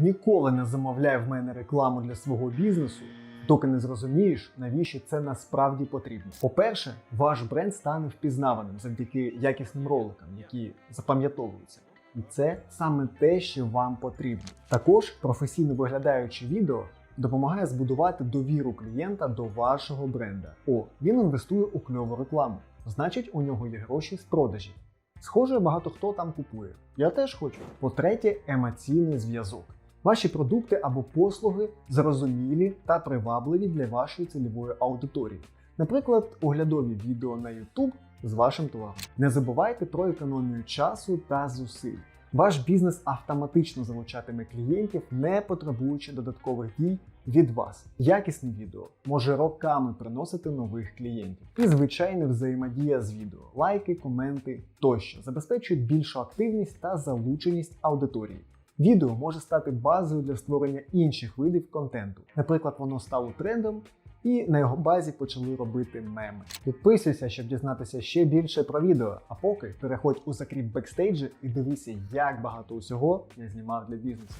Ніколи не замовляй в мене рекламу для свого бізнесу, доки не зрозумієш, навіщо це насправді потрібно. По-перше, ваш бренд стане впізнаваним завдяки якісним роликам, які запам'ятовуються. І це саме те, що вам потрібно. Також професійно виглядаюче відео допомагає збудувати довіру клієнта до вашого бренда. О, він інвестує у кльову рекламу. Значить, у нього є гроші з продажі. Схоже, багато хто там купує. Я теж хочу. По-третє, емоційний зв'язок. Ваші продукти або послуги зрозумілі та привабливі для вашої цільової аудиторії. Наприклад, оглядові відео на YouTube з вашим товаром. Не забувайте про економію часу та зусиль. Ваш бізнес автоматично залучатиме клієнтів, не потребуючи додаткових дій від вас. Якісне відео може роками приносити нових клієнтів. І звичайна взаємодія з відео, лайки, коменти тощо забезпечують більшу активність та залученість аудиторії. Відео може стати базою для створення інших видів контенту. Наприклад, воно стало трендом, і на його базі почали робити меми. Підписуйся, щоб дізнатися ще більше про відео. А поки переходь у закріп бекстейджі і дивися, як багато усього я знімав для бізнесу.